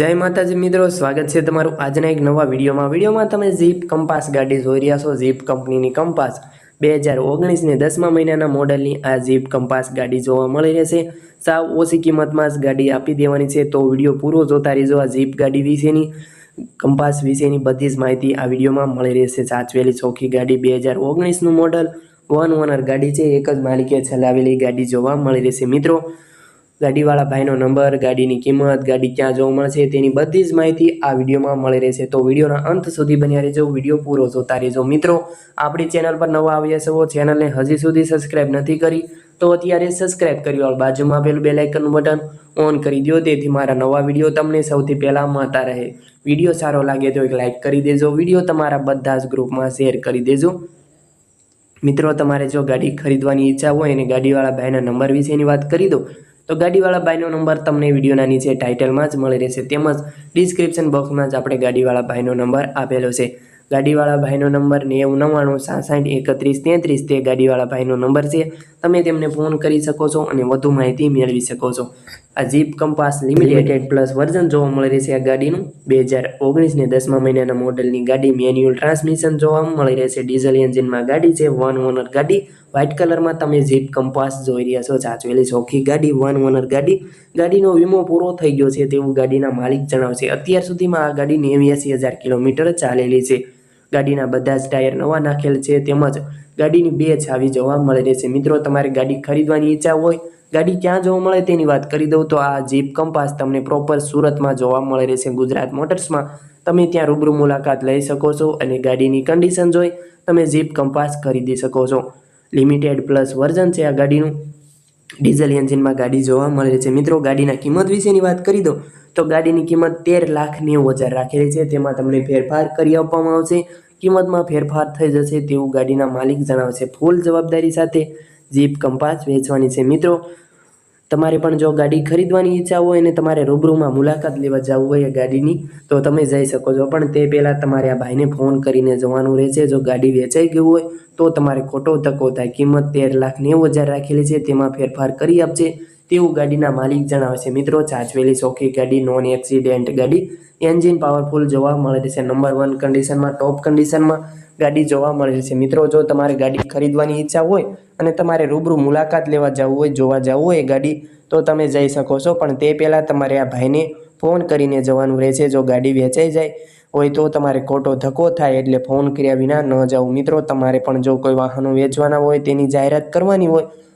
જય માતાજી મિત્રો, સ્વાગત છે તમારું આજના એક નવા વિડીયોમાં. વિડીયોમાં તમે ઝીપ કંપાસ ગાડી જોઈ રહ્યા છો, ઝીપ કંપનીની કંપાસ. બે હજાર ઓગણીસને દસમા મહિનાના મોડલની આ ઝીપ કંપાસ ગાડી જોવા મળી રહેશે. સાવ ઓછી કિંમતમાં જ ગાડી આપી દેવાની છે, તો વીડિયો પૂરો જોતા રહેજો આ ઝીપ ગાડી વિશેની. કંપાસ વિશેની બધી જ માહિતી આ વિડીયોમાં મળી રહેશે. સાચવેલી ચોખ્ખી ગાડી બે હજાર ઓગણીસનું મોડલ, વન ઓનર ગાડી છે, એક જ માલિકે ચલાવેલી ગાડી જોવા મળી રહેશે મિત્રો. ગાડીવાળા ભાઈનો નંબર, ગાડીની કિંમત, ગાડી ક્યાં જોવા મળશે તેની બધી જ માહિતી આ વિડીયોમાં મળી રહેશે. તો વિડીયોના અંત સુધી બન્યા રહેજો, વીડિયો પૂરો જોતા રહેજો. મિત્રો, આપણી ચેનલ પર નવા આવ્યા છો, ચેનલને હજી સુધી સબસ્ક્રાઈબ નથી કરી, તો અત્યારે સબસ્ક્રાઇબ કરી લો બાજુમાં આપેલું બે લાઇકનનું બટન ઓન કરી દો તેથી મારા નવા વીડિયો તમને સૌથી પહેલાં મળતા રહે. વીડિયો સારો લાગે તો એક લાઇક કરી દેજો, વીડિયો તમારા બધા જ ગ્રુપમાં શેર કરી દેજો. મિત્રો, તમારે જો ગાડી ખરીદવાની ઈચ્છા હોય અને ગાડીવાળા ભાઈના નંબર વિશેની વાત કરી દો તો ગાડીવાળા ભાઈનો નંબર તમને વિડીયોના નીચે ટાઇટલમાં જ મળી રહેશે. તેમજ ડિસ્ક્રિપ્શન બોક્સમાં જ આપણે ગાડીવાળા ભાઈનો નંબર આપેલો છે. ગાડીવાળા ભાઈનો નંબર નેવું નવ્વાણું સાસઠ એકત્રીસ તેત્રીસ તે ગાડીવાળા ભાઈનો નંબર છે. તમે તેમને ફોન કરી શકો છો અને વધુ માહિતી મેળવી શકો છો. આ Jeep Compass Limited plus version જોવા મળી રહેશે આ ગાડીનું. બે હજાર ઓગણીસને દસમા મહિનાના મોડલની ગાડી મેન્યુઅલ ટ્રાન્સમિશન જોવા મળી રહેશે. ડીઝલ એન્જિનમાં ગાડી છે. વન ઓનર ગાડી. વ્હાઇટ કલરમાં તમે જીપ કંપાસ જોઈ રહ્યા છો ચાચવેલી ચોખ્ખી ગાડી વન ઓનર ગાડી. ગાડીનો વીમો પૂરો થઈ ગયો છે તેવું ગાડીના માલિક જણાવશે. અત્યાર સુધીમાં આ ગાડી નેવ્યાસી હજાર કિલોમીટર ચાલેલી છે. ગાડીના બધા જ ટાયર નવા નાખેલ છે તેમજ ગાડીની બે છાવી જોવા મળે રહેશે મિત્રો, તમારે ગાડી ખરીદવાની ઈચ્છા હોય, ગાડી ક્યાં જોવા મળે તેની વાત કરી દઉં તો આ જીપ કંપાસ તમને પ્રોપર સુરતમાં જોવા મળે રહેશે ગુજરાત મોટર્સમાં તમે ત્યાં રૂબરૂ મુલાકાત લઈ શકો છો અને ગાડીની કન્ડિશન જોઈ તમે જીપ કંપાસ ખરીદી શકો છો. લિમિટેડ પ્લસ વર્ઝન છે આ ગાડીનું. ડીઝલ એન્જિનમાં ગાડી જોવા મળે છે. મિત્રો, ગાડીના કિંમત વિશેની વાત કરી દો, તો ગાડીની કિંમત તેર લાખ નેવું હજાર રાખેલી છે. તેમાં તમને ફેરફાર કરી આપવામાં આવશે. કિંમતમાં ફેરફાર થઈ જશે તેવું ગાડીના માલિક જણાવશે ફૂલ જવાબદારી સાથે જીપ કંપાસ વેચવાની છે. મિત્રો તમારે પણ જો ગાડી ખરીદવાની ઈચ્છા હોય અને તમારે રૂબરૂમાં મુલાકાત લેવા જવું હોય ગાડીની, તો તમે જઈ શકો છો. પણ તે પહેલાં તમારે આ ભાઈને ફોન કરીને જવાનું રહેશે. જો ગાડી વેચાઈ ગયું હોય, તો તમારે ખોટો ધક્કો થાય. કિંમત તેર લાખ નેવું હજાર રાખેલી છે. તેમાં ફેરફાર કરી આપશે તેવું ગાડીના માલિક જણાવે છે. મિત્રો, ચાચવેલી ચોખ્ખી ગાડી નોન એક્સિડેન્ટ ગાડી. એન્જિન પાવરફુલ જોવા મળે છે. નંબર વન કન્ડિશનમાં ટોપ કન્ડિશનમાં ગાડી જોવા મળે છે. મિત્રો, જો તમારે ગાડી ખરીદવાની ઈચ્છા હોય અને તમારે રૂબરૂ મુલાકાત લેવા જવું હોય, જોવા જવું હોય ગાડી, તો તમે જઈ શકો છો. પણ તે પહેલાં તમારે આ ભાઈને ફોન કરીને જવાનું રહેશે. જો ગાડી વેચાઈ જાય હોય તો તમારે ખોટો ધક્કો થાય એટલે ફોન કર્યા વિના ન જવું મિત્રો, તમારે પણ જો કોઈ વાહનો વેચવાના હોય, તેની જાહેરાત કરવાની હોય